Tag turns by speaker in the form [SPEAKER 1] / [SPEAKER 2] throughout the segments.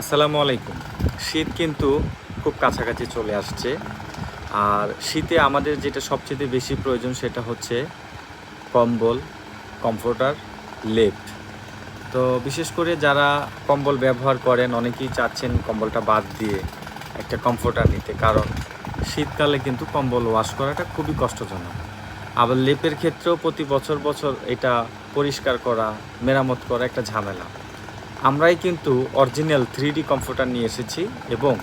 [SPEAKER 1] আসসালামু আলাইকুম। শীত কিন্তু খুব কাছাকাছি চলে আসছে। আর শীতে আমাদের যেটা সবচেয়ে বেশি প্রয়োজন সেটা হচ্ছে কম্বল, কমফোর্টার, লেপ। তো বিশেষ করে যারা কম্বল ব্যবহার করেন, অনেকেই চাচ্ছেন কম্বলটা বাদ দিয়ে একটা কমফোর্টার নিতে। কারণ শীতকালে কিন্তু কম্বল ওয়াশ করাটা খুবই কষ্টজনক। আবার লেপের ক্ষেত্রেও প্রতি বছর বছর এটা পরিষ্কার করা, মেরামত করা একটা ঝামেলা। আমরাই কিন্তু অরিজিনাল থ্রি ডি কমফোর্টার নিয়ে এসেছি এবং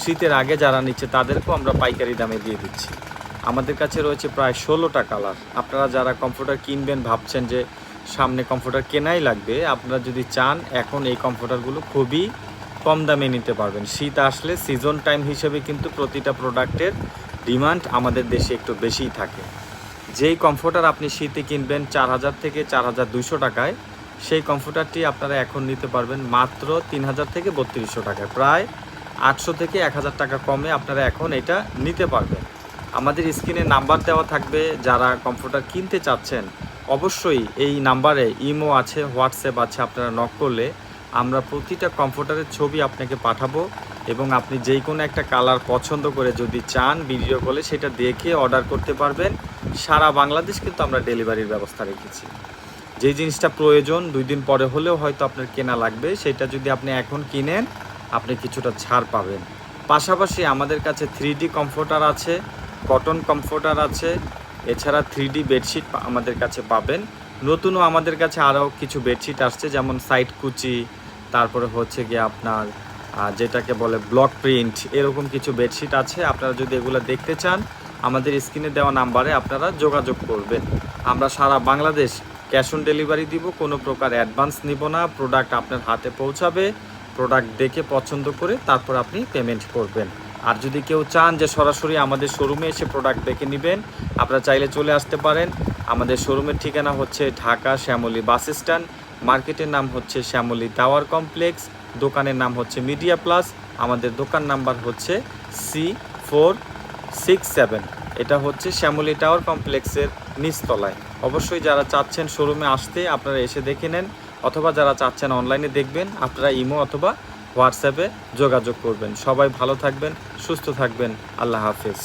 [SPEAKER 1] শীতের আগে যারা নিচ্ছে তাদেরকেও আমরা পাইকারি দামে দিয়ে দিচ্ছি। আমাদের কাছে রয়েছে প্রায় ষোলোটা কালার আপনারা যারা কমফোর্টার কিনবেন ভাবছেন যে সামনে কমফোর্টার কেনাই লাগবে, আপনারা যদি চান, এখন এই কমফোর্টারগুলো খুবই কম দামে নিতে পারবেন। শীত আসলে সিজন টাইম হিসেবে কিন্তু প্রতিটা প্রোডাক্টের ডিমান্ড আমাদের দেশে একটু বেশিই থাকে। যেই কমফোর্টার আপনি শীতে কিনবেন চার হাজার থেকে চার হাজার দুইশো টাকায় সেই কমফোর্টারটি আপনারা এখন নিতে পারবেন মাত্র তিন হাজার থেকে বত্রিশশো টাকায়। প্রায় আটশো থেকে এক হাজার টাকা কমে আপনারা এখন এটা নিতে পারবেন। আমাদের স্ক্রিনে নাম্বার দেওয়া থাকবে, যারা কমফোর্টার কিনতে চাচ্ছেন, অবশ্যই এই নাম্বারে ইমো আছে, হোয়াটসঅ্যাপ আছে, আপনারা নক করলে আমরা প্রতিটা কমফোর্টারের ছবি আপনাকে পাঠাবো এবং আপনি যেই কোনো একটা কালার পছন্দ করে যদি চান ভিডিও কলে, সেটা দেখে অর্ডার করতে পারবেন। সারা বাংলাদেশ কিন্তু আমরা ডেলিভারির ব্যবস্থা রেখেছি। যে জিনিসটা প্রয়োজন, দুই দিন পরে হলেও হয়তো আপনার কেনা লাগবে, সেটা যদি আপনি এখন কিনেন, আপনি কিছুটা ছাড় পাবেন। পাশাপাশি আমাদের কাছে থ্রি ডি কমফোর্টার আছে কটন কমফোর্টার আছে, এছাড়া থ্রি ডি বেডশিট আমাদের কাছে পাবেন। নতুনও আমাদের কাছে আরও কিছু বেডশিট আসছে, যেমন সাইড কুচি, তারপরে হচ্ছে গিয়ে আপনার যেটাকে বলে ব্লক প্রিন্ট এরকম কিছু বেডশিট আছে। আপনারা যদি এগুলো দেখতে চান, আমাদের স্ক্রিনে দেওয়া নাম্বারে আপনারা যোগাযোগ করবেন। আমরা সারা বাংলাদেশ ক্যাশ অন ডেলিভারি দিব, কোনো প্রকার অ্যাডভান্স নিব না, প্রোডাক্ট আপনার হাতে পৌঁছাবে, প্রোডাক্ট দেখে পছন্দ করে তারপর আপনি পেমেন্ট করবেন। আর যদি কেউ চান যে সরাসরি আমাদের শোরুমে এসে প্রোডাক্ট দেখে নেবেন, আপনারা চাইলে চলে আসতে পারেন। আমাদের শোরুমের ঠিকানা হচ্ছে ঢাকা শ্যামলী বাস স্ট্যান্ড, মার্কেটের নাম হচ্ছে শ্যামলী টাওয়ার কমপ্লেক্স, দোকানের নাম হচ্ছে মিডিয়া প্লাস, আমাদের দোকান নাম্বার হচ্ছে সি ফোর সিক্স সেভেন। এটা হচ্ছে শ্যামলী টাওয়ার কমপ্লেক্সের নিচতলায়। অবশ্যই যারা চাচ্ছেন শোরুমে আসতে, আপনারা এসে দেখে নেন। অথবা যারা চাচ্ছেন অনলাইনে দেখবেন, আপনারা ইমো অথবা হোয়াটসঅ্যাপে যোগাযোগ করবেন। সবাই ভালো থাকবেন, সুস্থ থাকবেন। আল্লাহ হাফেজ।